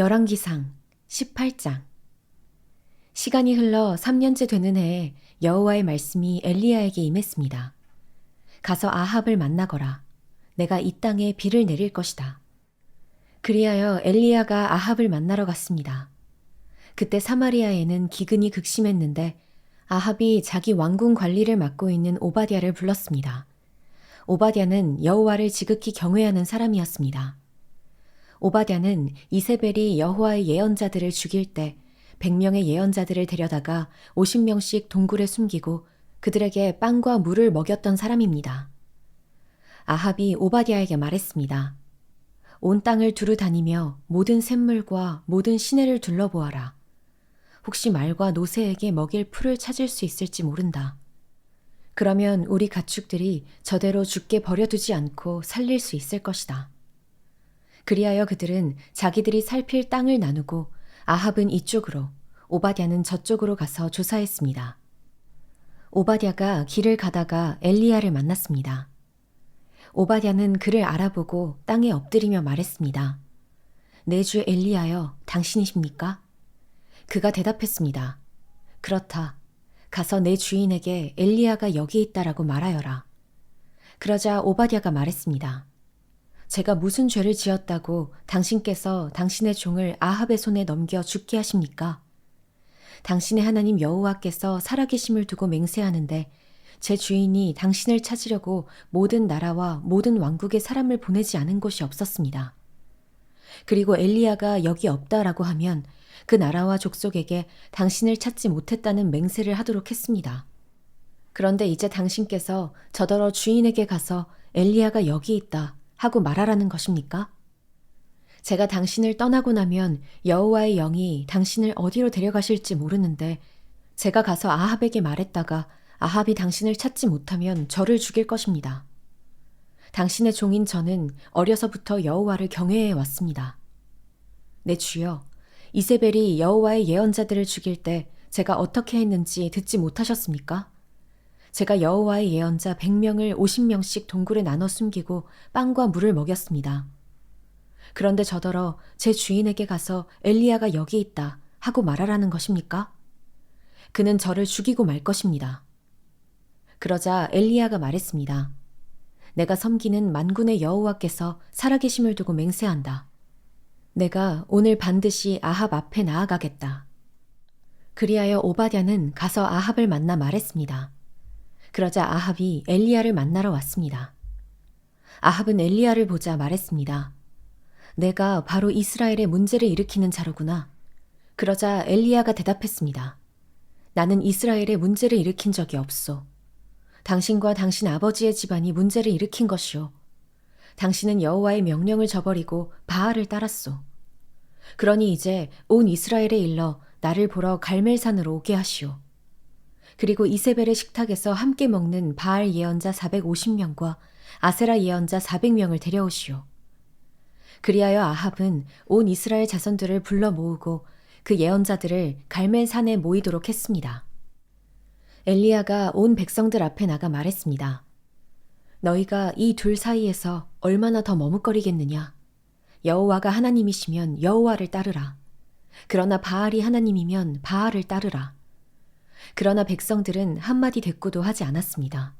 열왕기상 18장 시간이 흘러 3년째 되는 해에 여호와의 말씀이 엘리야에게 임했습니다. 가서 아합을 만나거라. 내가 이 땅에 비를 내릴 것이다. 그리하여 엘리야가 아합을 만나러 갔습니다. 그때 사마리아에는 기근이 극심했는데 아합이 자기 왕궁 관리를 맡고 있는 오바댜를 불렀습니다. 오바댜는 여호와를 지극히 경외하는 사람이었습니다. 오바댜는 이세벨이 여호와의 예언자들을 죽일 때 100명의 예언자들을 데려다가 50명씩 동굴에 숨기고 그들에게 빵과 물을 먹였던 사람입니다. 아합이 오바댜에게 말했습니다. 온 땅을 두루 다니며 모든 샘물과 모든 시내를 둘러보아라. 혹시 말과 노새에게 먹일 풀을 찾을 수 있을지 모른다. 그러면 우리 가축들이 저대로 죽게 버려두지 않고 살릴 수 있을 것이다. 그리하여 그들은 자기들이 살필 땅을 나누고 아합은 이쪽으로, 오바댜는 저쪽으로 가서 조사했습니다. 오바댜가 길을 가다가 엘리야를 만났습니다. 오바댜는 그를 알아보고 땅에 엎드리며 말했습니다. 내주 엘리야여, 당신이십니까? 그가 대답했습니다. 그렇다. 가서 내 주인에게 엘리야가 여기 있다라고 말하여라. 그러자 오바댜가 말했습니다. 제가 무슨 죄를 지었다고 당신께서 당신의 종을 아합의 손에 넘겨 죽게 하십니까? 당신의 하나님 여호와께서 살아계심을 두고 맹세하는데 제 주인이 당신을 찾으려고 모든 나라와 모든 왕국의 사람을 보내지 않은 곳이 없었습니다. 그리고 엘리야가 여기 없다라고 하면 그 나라와 족속에게 당신을 찾지 못했다는 맹세를 하도록 했습니다. 그런데 이제 당신께서 저더러 주인에게 가서 엘리야가 여기 있다 하고 말하라는 것입니까? 제가 당신을 떠나고 나면 여호와의 영이 당신을 어디로 데려가실지 모르는데 제가 가서 아합에게 말했다가 아합이 당신을 찾지 못하면 저를 죽일 것입니다. 당신의 종인 저는 어려서부터 여호와를 경외해 왔습니다. 내 주여, 이세벨이 여호와의 예언자들을 죽일 때 제가 어떻게 했는지 듣지 못하셨습니까? 제가 여호와의 예언자 100명을 50명씩 동굴에 나눠 숨기고 빵과 물을 먹였습니다. 그런데 저더러 제 주인에게 가서 엘리야가 여기 있다 하고 말하라는 것입니까? 그는 저를 죽이고 말 것입니다. 그러자 엘리야가 말했습니다. 내가 섬기는 만군의 여호와께서 살아계심을 두고 맹세한다. 내가 오늘 반드시 아합 앞에 나아가겠다. 그리하여 오바댜는 가서 아합을 만나 말했습니다. 그러자 아합이 엘리야를 만나러 왔습니다. 아합은 엘리야를 보자 말했습니다. 내가 바로 이스라엘의 문제를 일으키는 자로구나. 그러자 엘리야가 대답했습니다. 나는 이스라엘의 문제를 일으킨 적이 없소. 당신과 당신 아버지의 집안이 문제를 일으킨 것이오. 당신은 여호와의 명령을 저버리고 바알을 따랐소. 그러니 이제 온 이스라엘에 일러 나를 보러 갈멜산으로 오게 하시오. 그리고 이세벨의 식탁에서 함께 먹는 바알 예언자 450명과 아세라 예언자 400명을 데려오시오. 그리하여 아합은 온 이스라엘 자손들을 불러 모으고 그 예언자들을 갈멜산에 모이도록 했습니다. 엘리야가 온 백성들 앞에 나가 말했습니다. 너희가 이 둘 사이에서 얼마나 더 머뭇거리겠느냐? 여호와가 하나님이시면 여호와를 따르라. 그러나 바알이 하나님이면 바알을 따르라. 그러나 백성들은 한마디 대꾸도 하지 않았습니다.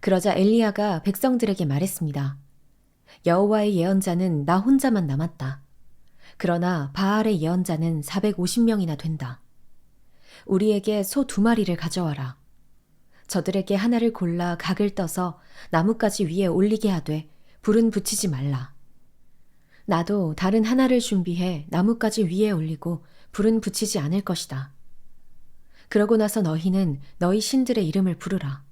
그러자 엘리야가 백성들에게 말했습니다. 여호와의 예언자는 나 혼자만 남았다. 그러나 바알의 예언자는 450명이나 된다. 우리에게 소 두 마리를 가져와라. 저들에게 하나를 골라 각을 떠서 나뭇가지 위에 올리게 하되 불은 붙이지 말라. 나도 다른 하나를 준비해 나뭇가지 위에 올리고 불은 붙이지 않을 것이다. 그러고 나서 너희는 너희 신들의 이름을 부르라.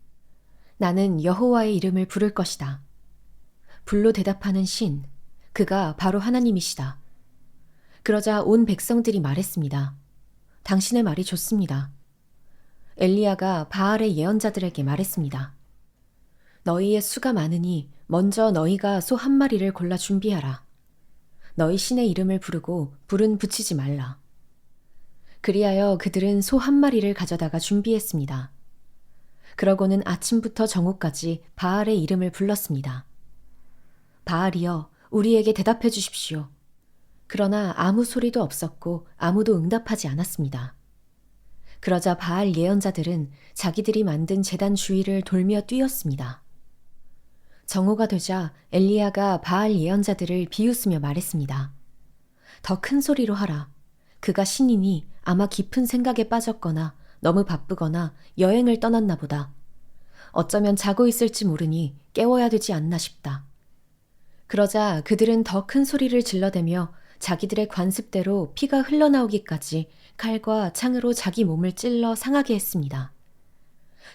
나는 여호와의 이름을 부를 것이다. 불로 대답하는 신, 그가 바로 하나님이시다. 그러자 온 백성들이 말했습니다. 당신의 말이 좋습니다. 엘리야가 바알의 예언자들에게 말했습니다. 너희의 수가 많으니 먼저 너희가 소 한 마리를 골라 준비하라. 너희 신의 이름을 부르고 불은 붙이지 말라. 그리하여 그들은 소 한 마리를 가져다가 준비했습니다. 그러고는 아침부터 정오까지 바알의 이름을 불렀습니다. 바알이여, 우리에게 대답해 주십시오. 그러나 아무 소리도 없었고 아무도 응답하지 않았습니다. 그러자 바알 예언자들은 자기들이 만든 재단 주위를 돌며 뛰었습니다. 정오가 되자 엘리야가 바알 예언자들을 비웃으며 말했습니다. 더 큰 소리로 하라. 그가 신이니 아마 깊은 생각에 빠졌거나 너무 바쁘거나 여행을 떠났나 보다. 어쩌면 자고 있을지 모르니 깨워야 되지 않나 싶다. 그러자 그들은 더 큰 소리를 질러대며 자기들의 관습대로 피가 흘러나오기까지 칼과 창으로 자기 몸을 찔러 상하게 했습니다.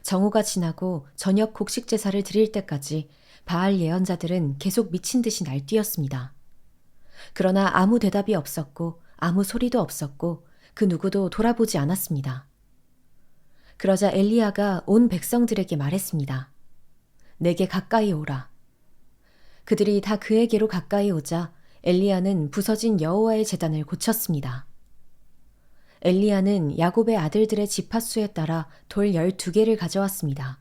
정오가 지나고 저녁 곡식 제사를 드릴 때까지 바알 예언자들은 계속 미친 듯이 날뛰었습니다. 그러나 아무 대답이 없었고 아무 소리도 없었고 그 누구도 돌아보지 않았습니다. 그러자 엘리야가 온 백성들에게 말했습니다. 내게 가까이 오라. 그들이 다 그에게로 가까이 오자 엘리야는 부서진 여호와의 제단을 고쳤습니다. 엘리야는 야곱의 아들들의 지파수에 따라 돌 12개를 가져왔습니다.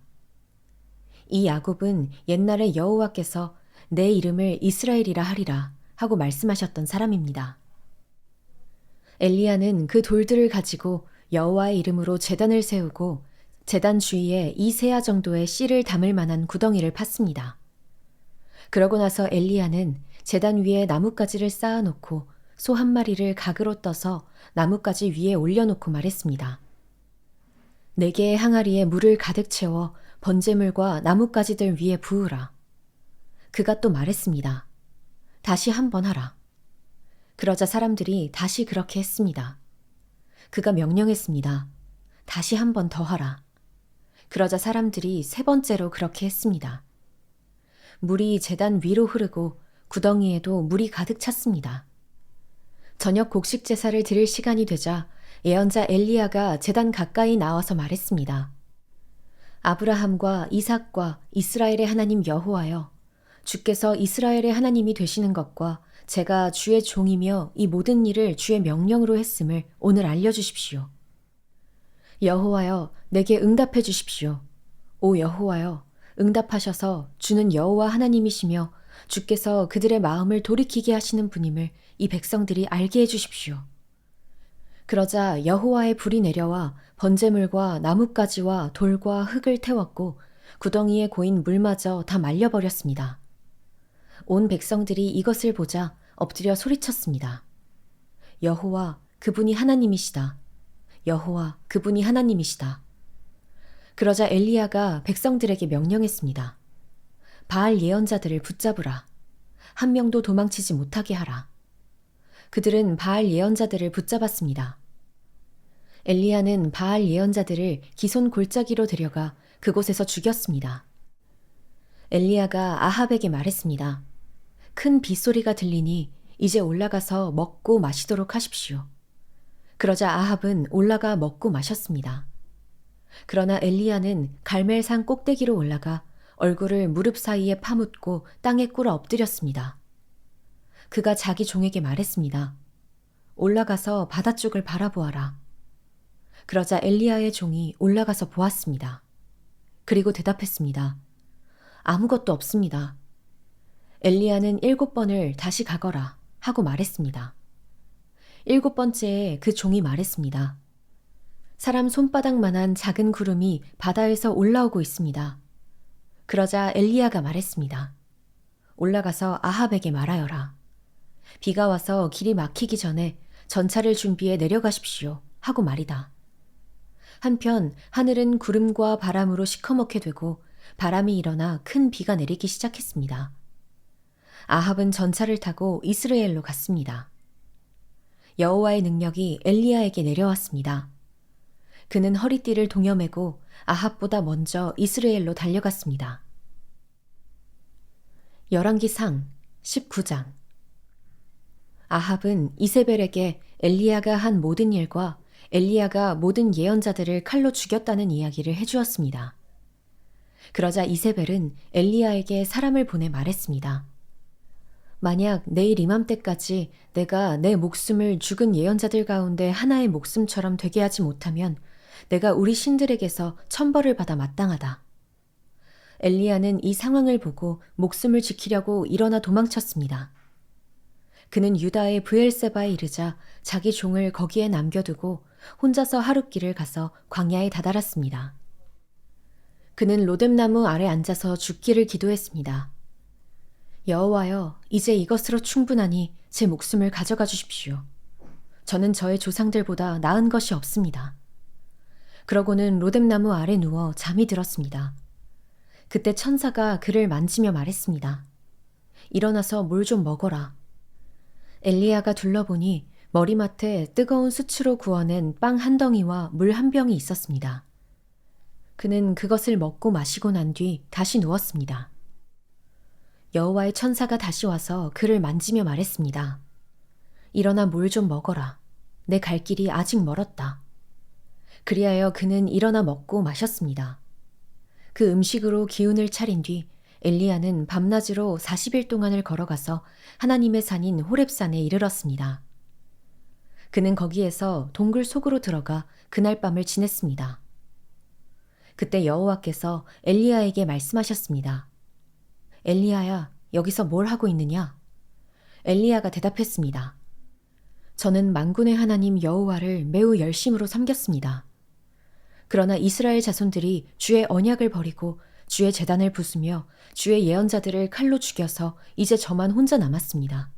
이 야곱은 옛날에 여호와께서 내 이름을 이스라엘이라 하리라 하고 말씀하셨던 사람입니다. 엘리야는 그 돌들을 가지고 여호와의 이름으로 제단을 세우고 제단 주위에 이 세아 정도의 씨를 담을 만한 구덩이를 팠습니다. 그러고 나서 엘리야는 제단 위에 나뭇가지를 쌓아놓고 소 한 마리를 각으로 떠서 나뭇가지 위에 올려놓고 말했습니다. 네 개의 항아리에 물을 가득 채워 번제물과 나뭇가지들 위에 부으라. 그가 또 말했습니다. 다시 한 번 하라. 그러자 사람들이 다시 그렇게 했습니다. 그가 명령했습니다. 다시 한 번 더 하라. 그러자 사람들이 세 번째로 그렇게 했습니다. 물이 재단 위로 흐르고 구덩이에도 물이 가득 찼습니다. 저녁 곡식 제사를 드릴 시간이 되자 예언자 엘리야가 재단 가까이 나와서 말했습니다. 아브라함과 이삭과 이스라엘의 하나님 여호와여 주께서 이스라엘의 하나님이 되시는 것과 제가 주의 종이며 이 모든 일을 주의 명령으로 했음을 오늘 알려주십시오. 여호와여 내게 응답해 주십시오. 오 여호와여 응답하셔서 주는 여호와 하나님이시며 주께서 그들의 마음을 돌이키게 하시는 분임을 이 백성들이 알게 해 주십시오. 그러자 여호와의 불이 내려와 번제물과 나뭇가지와 돌과 흙을 태웠고 구덩이에 고인 물마저 다 말려버렸습니다. 온 백성들이 이것을 보자 엎드려 소리쳤습니다. 여호와 그분이 하나님이시다. 여호와 그분이 하나님이시다. 그러자 엘리야가 백성들에게 명령했습니다. 바알 예언자들을 붙잡으라. 한 명도 도망치지 못하게 하라. 그들은 바알 예언자들을 붙잡았습니다. 엘리야는 바알 예언자들을 기손 골짜기로 데려가 그곳에서 죽였습니다. 엘리야가 아합에게 말했습니다. 큰 빗소리가 들리니 이제 올라가서 먹고 마시도록 하십시오. 그러자 아합은 올라가 먹고 마셨습니다. 그러나 엘리야는 갈멜산 꼭대기로 올라가 얼굴을 무릎 사이에 파묻고 땅에 꿇어 엎드렸습니다. 그가 자기 종에게 말했습니다. 올라가서 바다 쪽을 바라보아라. 그러자 엘리야의 종이 올라가서 보았습니다. 그리고 대답했습니다. 아무것도 없습니다. 엘리야는 일곱 번을 다시 가거라 하고 말했습니다. 일곱 번째에 그 종이 말했습니다. 사람 손바닥만한 작은 구름이 바다에서 올라오고 있습니다. 그러자 엘리야가 말했습니다. 올라가서 아합에게 말하여라. 비가 와서 길이 막히기 전에 전차를 준비해 내려가십시오. 하고 말이다. 한편 하늘은 구름과 바람으로 시커멓게 되고 바람이 일어나 큰 비가 내리기 시작했습니다. 아합은 전차를 타고 이스라엘로 갔습니다. 여호와의 능력이 엘리야에게 내려왔습니다. 그는 허리띠를 동여매고 아합보다 먼저 이스라엘로 달려갔습니다. 열왕기상 19장 아합은 이세벨에게 엘리야가 한 모든 일과 엘리야가 모든 예언자들을 칼로 죽였다는 이야기를 해주었습니다. 그러자 이세벨은 엘리야에게 사람을 보내 말했습니다. 만약 내일 이맘때까지 내가 내 목숨을 죽은 예언자들 가운데 하나의 목숨처럼 되게 하지 못하면 내가 우리 신들에게서 천벌을 받아 마땅하다. 엘리야는 이 상황을 보고 목숨을 지키려고 일어나 도망쳤습니다. 그는 유다의 브엘세바에 이르자 자기 종을 거기에 남겨두고 혼자서 하룻길을 가서 광야에 다다랐습니다. 그는 로뎀나무 아래 앉아서 죽기를 기도했습니다. 여호와여, 이제 이것으로 충분하니 제 목숨을 가져가 주십시오. 저는 저의 조상들보다 나은 것이 없습니다. 그러고는 로뎀나무 아래 누워 잠이 들었습니다. 그때 천사가 그를 만지며 말했습니다. 일어나서 물좀 먹어라. 엘리야가 둘러보니 머리맡에 뜨거운 수치로 구워낸 빵 한 덩이와 물 한 병이 있었습니다. 그는 그것을 먹고 마시고 난 뒤 다시 누웠습니다. 여호와의 천사가 다시 와서 그를 만지며 말했습니다. 일어나 물 좀 먹어라. 내 갈 길이 아직 멀었다. 그리하여 그는 일어나 먹고 마셨습니다. 그 음식으로 기운을 차린 뒤 엘리야는 밤낮으로 40일 동안을 걸어가서 하나님의 산인 호렙산에 이르렀습니다. 그는 거기에서 동굴 속으로 들어가 그날 밤을 지냈습니다. 그때 여호와께서 엘리야에게 말씀하셨습니다. 엘리야야, 여기서 뭘 하고 있느냐? 엘리야가 대답했습니다. 저는 만군의 하나님 여호와를 매우 열심으로 섬겼습니다. 그러나 이스라엘 자손들이 주의 언약을 버리고 주의 재단을 부수며 주의 예언자들을 칼로 죽여서 이제 저만 혼자 남았습니다.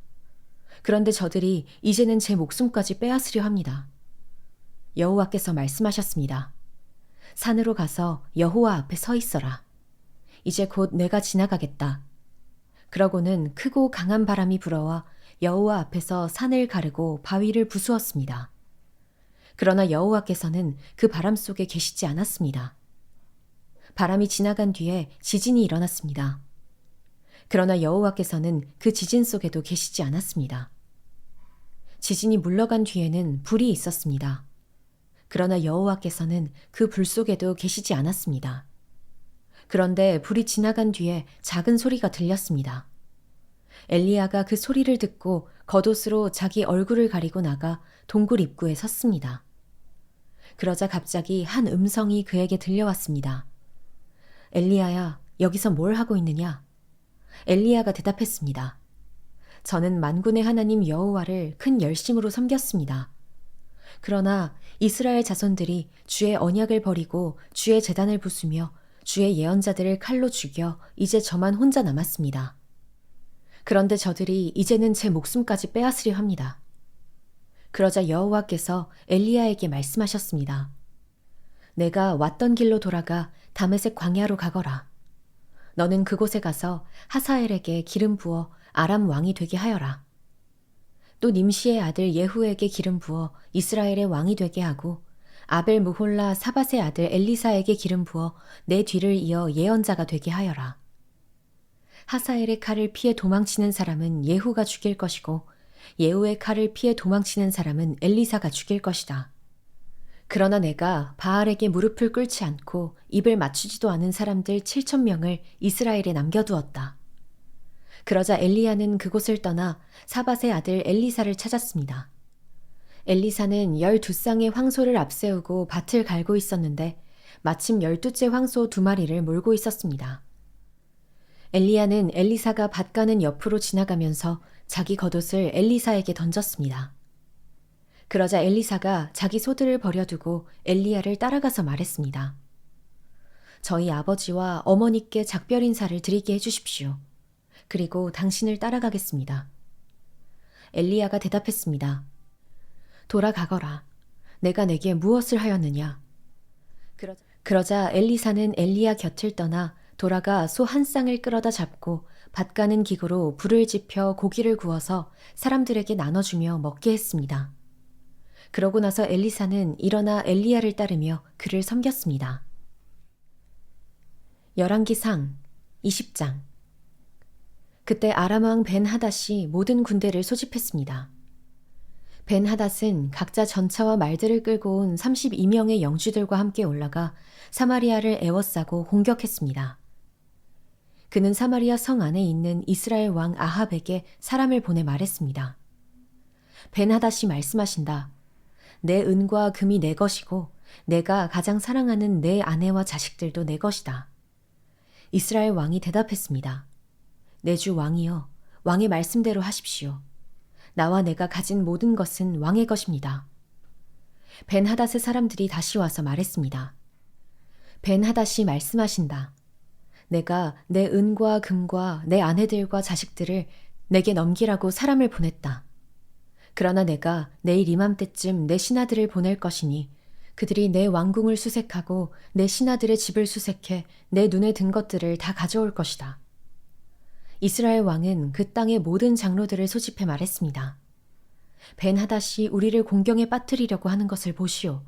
그런데 저들이 이제는 제 목숨까지 빼앗으려 합니다. 여호와께서 말씀하셨습니다. 산으로 가서 여호와 앞에 서 있어라. 이제 곧 내가 지나가겠다. 그러고는 크고 강한 바람이 불어와 여호와 앞에서 산을 가르고 바위를 부수었습니다. 그러나 여호와께서는 그 바람 속에 계시지 않았습니다. 바람이 지나간 뒤에 지진이 일어났습니다. 그러나 여호와께서는 그 지진 속에도 계시지 않았습니다. 지진이 물러간 뒤에는 불이 있었습니다. 그러나 여호와께서는 그 불 속에도 계시지 않았습니다. 그런데 불이 지나간 뒤에 작은 소리가 들렸습니다. 엘리야가 그 소리를 듣고 겉옷으로 자기 얼굴을 가리고 나가 동굴 입구에 섰습니다. 그러자 갑자기 한 음성이 그에게 들려왔습니다. 엘리야야, 여기서 뭘 하고 있느냐? 엘리야가 대답했습니다. 저는 만군의 하나님 여호와를 큰 열심으로 섬겼습니다. 그러나 이스라엘 자손들이 주의 언약을 버리고 주의 재단을 부수며 주의 예언자들을 칼로 죽여 이제 저만 혼자 남았습니다. 그런데 저들이 이제는 제 목숨까지 빼앗으려 합니다. 그러자 여호와께서 엘리야에게 말씀하셨습니다. 내가 왔던 길로 돌아가 다메섹 광야로 가거라. 너는 그곳에 가서 하사엘에게 기름 부어 아람 왕이 되게 하여라. 또 님시의 아들 예후에게 기름 부어 이스라엘의 왕이 되게 하고 아벨 무홀라 사밧의 아들 엘리사에게 기름 부어 내 뒤를 이어 예언자가 되게 하여라. 하사엘의 칼을 피해 도망치는 사람은 예후가 죽일 것이고 예후의 칼을 피해 도망치는 사람은 엘리사가 죽일 것이다. 그러나 내가 바알에게 무릎을 꿇지 않고 입을 맞추지도 않은 사람들 7천 명을 이스라엘에 남겨두었다. 그러자 엘리야는 그곳을 떠나 사밧의 아들 엘리사를 찾았습니다. 엘리사는 12쌍의 황소를 앞세우고 밭을 갈고 있었는데 마침 12째 황소 두 마리를 몰고 있었습니다. 엘리야는 엘리사가 밭 가는 옆으로 지나가면서 자기 겉옷을 엘리사에게 던졌습니다. 그러자 엘리사가 자기 소들을 버려두고 엘리야를 따라가서 말했습니다. 저희 아버지와 어머니께 작별 인사를 드리게 해주십시오. 그리고 당신을 따라가겠습니다. 엘리야가 대답했습니다. 돌아가거라. 내가 내게 무엇을 하였느냐? 그러자, 엘리사는 엘리야 곁을 떠나 돌아가 소 한 쌍을 끌어다 잡고 밭 가는 기구로 불을 지펴 고기를 구워서 사람들에게 나눠주며 먹게 했습니다. 그러고 나서 엘리사는 일어나 엘리야를 따르며 그를 섬겼습니다. 열왕기상 20장 그때 아람 왕 벤 하닷이 모든 군대를 소집했습니다. 벤 하닷은 각자 전차와 말들을 끌고 온 32명의 영주들과 함께 올라가 사마리아를 에워싸고 공격했습니다. 그는 사마리아 성 안에 있는 이스라엘 왕 아합에게 사람을 보내 말했습니다. 벤 하닷이 말씀하신다. 내 은과 금이 내 것이고 내가 가장 사랑하는 내 아내와 자식들도 내 것이다. 이스라엘 왕이 대답했습니다. 내 주 왕이여, 왕의 말씀대로 하십시오. 나와 내가 가진 모든 것은 왕의 것입니다. 벤 하닷의 사람들이 다시 와서 말했습니다. 벤 하닷이 말씀하신다. 내가 내 은과 금과 내 아내들과 자식들을 내게 넘기라고 사람을 보냈다. 그러나 내가 내일 이맘때쯤 내 신하들을 보낼 것이니 그들이 내 왕궁을 수색하고 내 신하들의 집을 수색해 내 눈에 든 것들을 다 가져올 것이다. 이스라엘 왕은 그 땅의 모든 장로들을 소집해 말했습니다. 벤 하닷이 우리를 공경에 빠뜨리려고 하는 것을 보시오.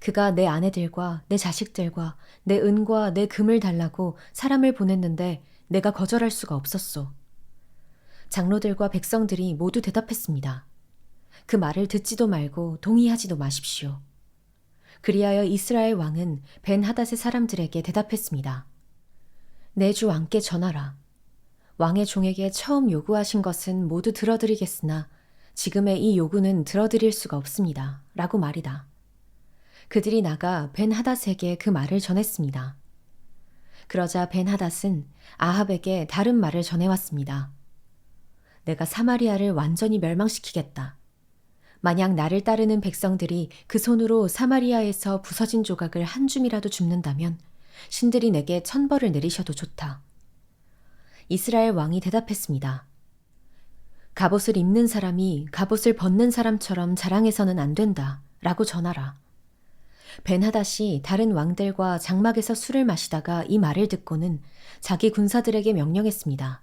그가 내 아내들과 내 자식들과 내 은과 내 금을 달라고 사람을 보냈는데 내가 거절할 수가 없었소. 장로들과 백성들이 모두 대답했습니다. 그 말을 듣지도 말고 동의하지도 마십시오. 그리하여 이스라엘 왕은 벤 하닷의 사람들에게 대답했습니다. 내 주 왕께 전하라. 왕의 종에게 처음 요구하신 것은 모두 들어드리겠으나 지금의 이 요구는 들어드릴 수가 없습니다. 라고 말이다. 그들이 나가 벤 하닷에게 그 말을 전했습니다. 그러자 벤 하닷은 아합에게 다른 말을 전해왔습니다. 내가 사마리아를 완전히 멸망시키겠다. 만약 나를 따르는 백성들이 그 손으로 사마리아에서 부서진 조각을 한 줌이라도 줍는다면 신들이 내게 천벌을 내리셔도 좋다. 이스라엘 왕이 대답했습니다. 갑옷을 입는 사람이 갑옷을 벗는 사람처럼 자랑해서는 안 된다. 라고 전하라. 벤하닷이 다른 왕들과 장막에서 술을 마시다가 이 말을 듣고는 자기 군사들에게 명령했습니다.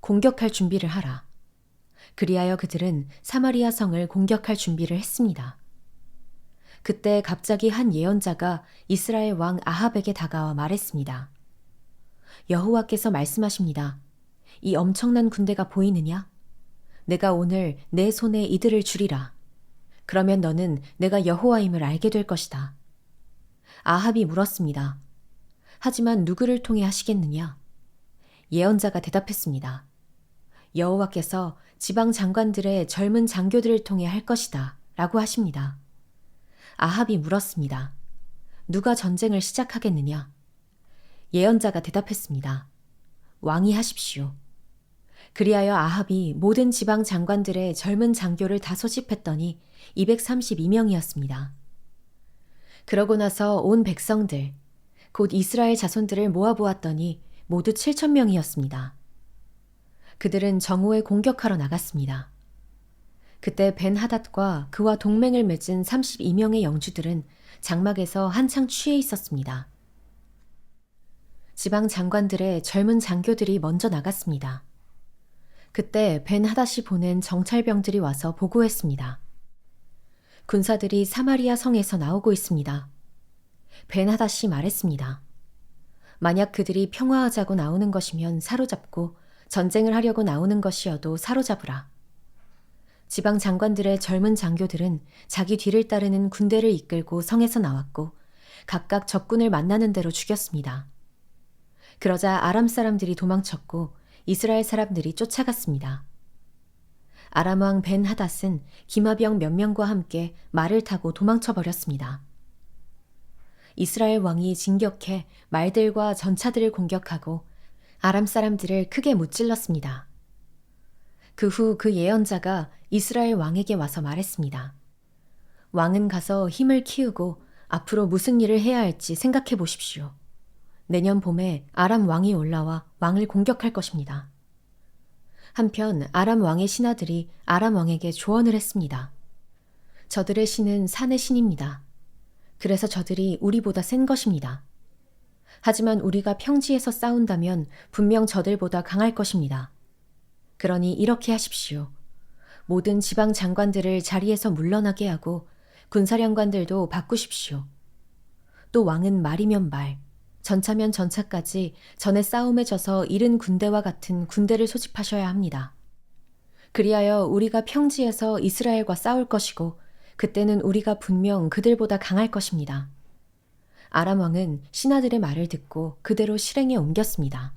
공격할 준비를 하라. 그리하여 그들은 사마리아 성을 공격할 준비를 했습니다. 그때 갑자기 한 예언자가 이스라엘 왕 아합에게 다가와 말했습니다. 여호와께서 말씀하십니다. 이 엄청난 군대가 보이느냐? 내가 오늘 내 손에 이들을 주리라. 그러면 너는 내가 여호와임을 알게 될 것이다. 아합이 물었습니다. 하지만 누구를 통해 하시겠느냐? 예언자가 대답했습니다. 여호와께서 지방 장관들의 젊은 장교들을 통해 할 것이다. 라고 하십니다. 아합이 물었습니다. 누가 전쟁을 시작하겠느냐? 예언자가 대답했습니다. 왕이 하십시오. 그리하여 아합이 모든 지방 장관들의 젊은 장교를 다 소집했더니 232명이었습니다. 그러고 나서 온 백성들, 곧 이스라엘 자손들을 모아보았더니 모두 7천명이었습니다. 그들은 정오에 공격하러 나갔습니다. 그때 벤 하닷과 그와 동맹을 맺은 32명의 영주들은 장막에서 한창 취해 있었습니다. 지방 장관들의 젊은 장교들이 먼저 나갔습니다. 그때 벤 하닷이 보낸 정찰병들이 와서 보고했습니다. 군사들이 사마리아 성에서 나오고 있습니다. 벤 하닷이 말했습니다. 만약 그들이 평화하자고 나오는 것이면 사로잡고 전쟁을 하려고 나오는 것이어도 사로잡으라. 지방 장관들의 젊은 장교들은 자기 뒤를 따르는 군대를 이끌고 성에서 나왔고 각각 적군을 만나는 대로 죽였습니다. 그러자 아람 사람들이 도망쳤고 이스라엘 사람들이 쫓아갔습니다. 아람 왕 벤 하닷은 기마병 몇 명과 함께 말을 타고 도망쳐 버렸습니다. 이스라엘 왕이 진격해 말들과 전차들을 공격하고 아람 사람들을 크게 무찔렀습니다. 그 후그 예언자가 이스라엘 왕에게 와서 말했습니다. 왕은 가서 힘을 키우고 앞으로 무슨 일을 해야 할지 생각해 보십시오. 내년 봄에 아람 왕이 올라와 왕을 공격할 것입니다. 한편 아람 왕의 신하들이 아람 왕에게 조언을 했습니다. 저들의 신은 산의 신입니다. 그래서 저들이 우리보다 센 것입니다. 하지만 우리가 평지에서 싸운다면 분명 저들보다 강할 것입니다. 그러니 이렇게 하십시오. 모든 지방 장관들을 자리에서 물러나게 하고 군사령관들도 바꾸십시오. 또 왕은 말이면 말, 전차면 전차까지 전에 싸움에 져서 잃은 군대와 같은 군대를 소집하셔야 합니다. 그리하여 우리가 평지에서 이스라엘과 싸울 것이고 그때는 우리가 분명 그들보다 강할 것입니다. 아람 왕은 신하들의 말을 듣고 그대로 실행에 옮겼습니다.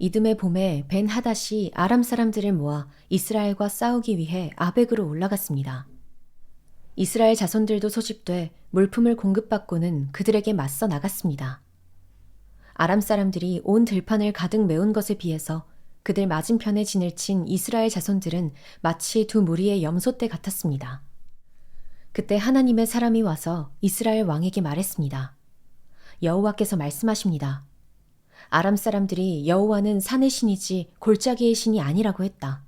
이듬해 봄에 벤 하닷이 아람 사람들을 모아 이스라엘과 싸우기 위해 아벡으로 올라갔습니다. 이스라엘 자손들도 소집돼 물품을 공급받고는 그들에게 맞서 나갔습니다. 아람 사람들이 온 들판을 가득 메운 것에 비해서 그들 맞은편에 진을 친 이스라엘 자손들은 마치 두 무리의 염소떼 같았습니다. 그때 하나님의 사람이 와서 이스라엘 왕에게 말했습니다. 여호와께서 말씀하십니다. 아람 사람들이 여호와는 산의 신이지 골짜기의 신이 아니라고 했다.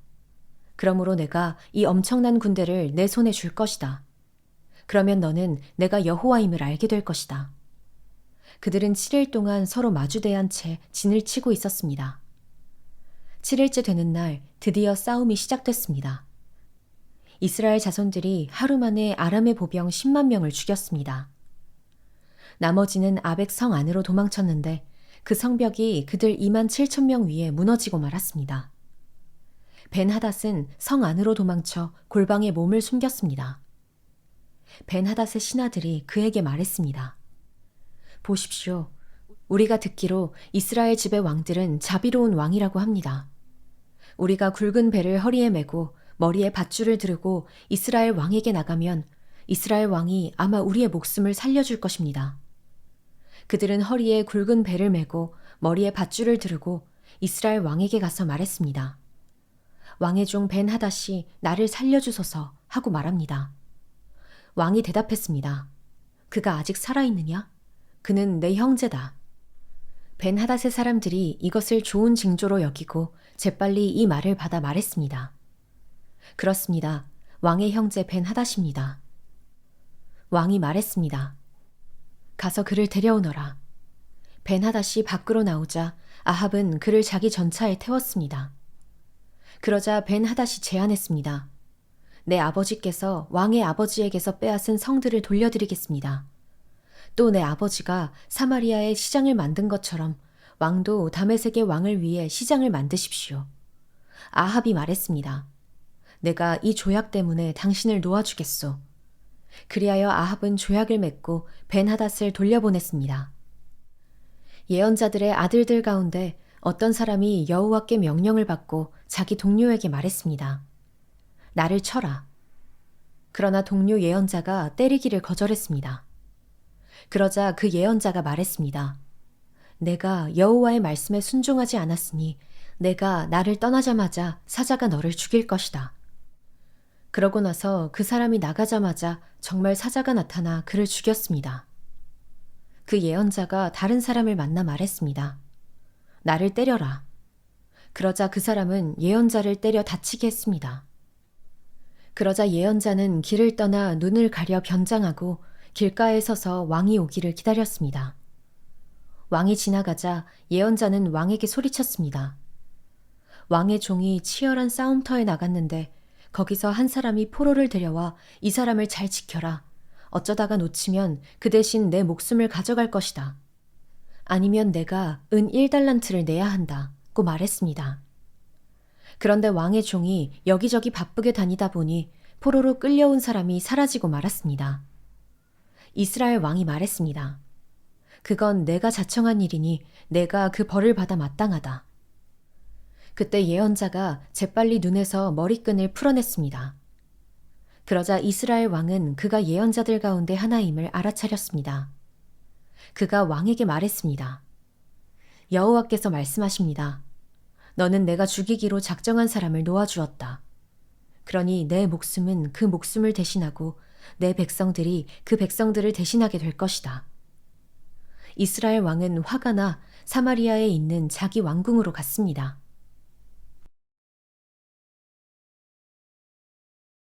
그러므로 내가 이 엄청난 군대를 내 손에 줄 것이다. 그러면 너는 내가 여호와임을 알게 될 것이다. 그들은 7일 동안 서로 마주대한 채 진을 치고 있었습니다. 7일째 되는 날 드디어 싸움이 시작됐습니다. 이스라엘 자손들이 하루 만에 아람의 보병 10만 명을 죽였습니다. 나머지는 아벡 성 안으로 도망쳤는데 그 성벽이 그들 2만 7천 명 위에 무너지고 말았습니다. 벤 하닷은 성 안으로 도망쳐 골방에 몸을 숨겼습니다. 벤 하닷의 신하들이 그에게 말했습니다. 보십시오. 우리가 듣기로 이스라엘 집의 왕들은 자비로운 왕이라고 합니다. 우리가 굵은 배를 허리에 메고 머리에 밧줄을 두르고 이스라엘 왕에게 나가면 이스라엘 왕이 아마 우리의 목숨을 살려줄 것입니다. 그들은 허리에 굵은 배를 메고 머리에 밧줄을 두르고 이스라엘 왕에게 가서 말했습니다. 왕의 종 벤 하닷이 나를 살려주소서 하고 말합니다. 왕이 대답했습니다. 그가 아직 살아있느냐? 그는 내 형제다. 벤 하닷의 사람들이 이것을 좋은 징조로 여기고 재빨리 이 말을 받아 말했습니다. 그렇습니다. 왕의 형제 벤 하닷입니다. 왕이 말했습니다. 가서 그를 데려오너라. 벤 하닷이 밖으로 나오자 아합은 그를 자기 전차에 태웠습니다. 그러자 벤 하닷이 제안했습니다. 내 아버지께서 왕의 아버지에게서 빼앗은 성들을 돌려드리겠습니다. 또 내 아버지가 사마리아에 시장을 만든 것처럼 왕도 다메섹의 왕을 위해 시장을 만드십시오. 아합이 말했습니다. 내가 이 조약 때문에 당신을 놓아주겠소. 그리하여 아합은 조약을 맺고 벤 하닷을 돌려보냈습니다. 예언자들의 아들들 가운데 어떤 사람이 여호와께 명령을 받고 자기 동료에게 말했습니다. 나를 쳐라. 그러나 동료 예언자가 때리기를 거절했습니다. 그러자 그 예언자가 말했습니다. 내가 여호와의 말씀에 순종하지 않았으니 내가 나를 떠나자마자 사자가 너를 죽일 것이다. 그러고 나서 그 사람이 나가자마자 정말 사자가 나타나 그를 죽였습니다. 그 예언자가 다른 사람을 만나 말했습니다. 나를 때려라. 그러자 그 사람은 예언자를 때려 다치게 했습니다. 그러자 예언자는 길을 떠나 눈을 가려 변장하고 길가에 서서 왕이 오기를 기다렸습니다. 왕이 지나가자 예언자는 왕에게 소리쳤습니다. 왕의 종이 치열한 싸움터에 나갔는데 거기서 한 사람이 포로를 데려와 이 사람을 잘 지켜라. 어쩌다가 놓치면 그 대신 내 목숨을 가져갈 것이다. 아니면 내가 은 1달란트를 내야 한다. 고 말했습니다. 그런데 왕의 종이 여기저기 바쁘게 다니다 보니 포로로 끌려온 사람이 사라지고 말았습니다. 이스라엘 왕이 말했습니다. 그건 내가 자청한 일이니 내가 그 벌을 받아 마땅하다. 그때 예언자가 재빨리 눈에서 머리끈을 풀어냈습니다. 그러자 이스라엘 왕은 그가 예언자들 가운데 하나임을 알아차렸습니다. 그가 왕에게 말했습니다. 여호와께서 말씀하십니다. 너는 내가 죽이기로 작정한 사람을 놓아주었다. 그러니 내 목숨은 그 목숨을 대신하고 내 백성들이 그 백성들을 대신하게 될 것이다. 이스라엘 왕은 화가 나 사마리아에 있는 자기 왕궁으로 갔습니다.